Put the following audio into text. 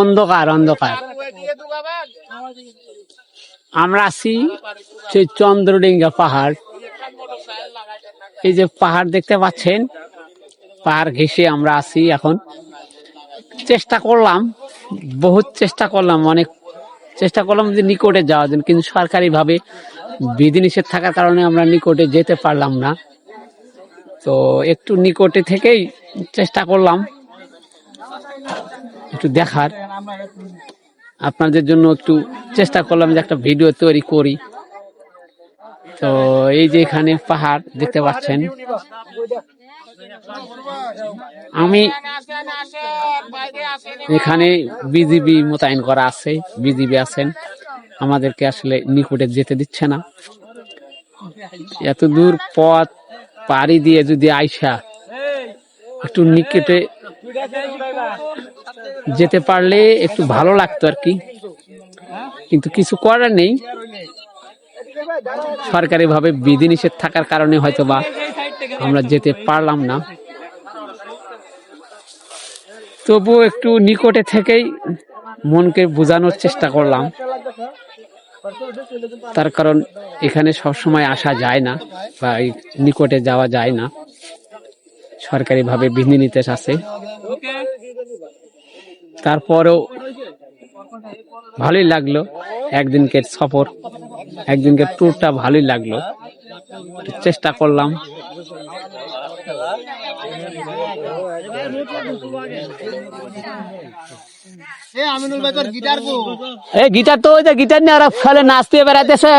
অন্ধকার অন্ধকার। আমরা আছি সেই চন্দ্রডিঙ্গা পাহাড়। এই যে পাহাড় দেখতে পাচ্ছেন, পাহাড় ঘেঁষে আমরা আছি এখন। চেষ্টা করলাম, বহুত চেষ্টা করলাম, অনেক চেষ্টা করলাম যে নিকটে যাওয়ার জন্য, কিন্তু সরকারিভাবে বিধিনিষেধ থাকার কারণে আমরা নিকটে যেতে পারলাম না। তো একটু নিকটে থেকেই চেষ্টা করলাম। একটু দেখার। আপনাদের জন্য একটু চেষ্টা করলাম যে একটা ভিডিও তৈরি করি। তো এই যে এখানে পাহাড় দেখতে পাচ্ছেন। আমি এখানে বিজিবি মোতায়েন করা আছে, বিজিবি আছেন। আমাদেরকে আসলে নিকটে যেতে দিচ্ছে না। এত দূর পথ পাড়ি দিয়ে যদি আইসা, একটু নিকটে যেতে পারলে একটু ভালো লাগতো আর কি। কিন্তু কিছু করার নেই। সরকারি ভাবে বিধিনিষেধ থাকার কারণে হয়তো বা আমরা যেতে পারলাম না। তবুও একটু নিকটে থেকেই মনকে বোঝানোর চেষ্টা করলাম। তার কারণ এখানে সবসময় আসা যায় না বা নিকটে যাওয়া যায় না। সরকারিভাবে বিধিনিষেধ আছে। তারপরেও ভালোই লাগল একদিনকের সফর একদিনকের ট্যুরটা ভালোই লাগল। চেষ্টা করলাম। আমিনুল ভাই তোর গিটার এই গিটার তো ওই যে গিটার নিয়ে ওরা ফেলে নাচতে বেড়াইতেছে।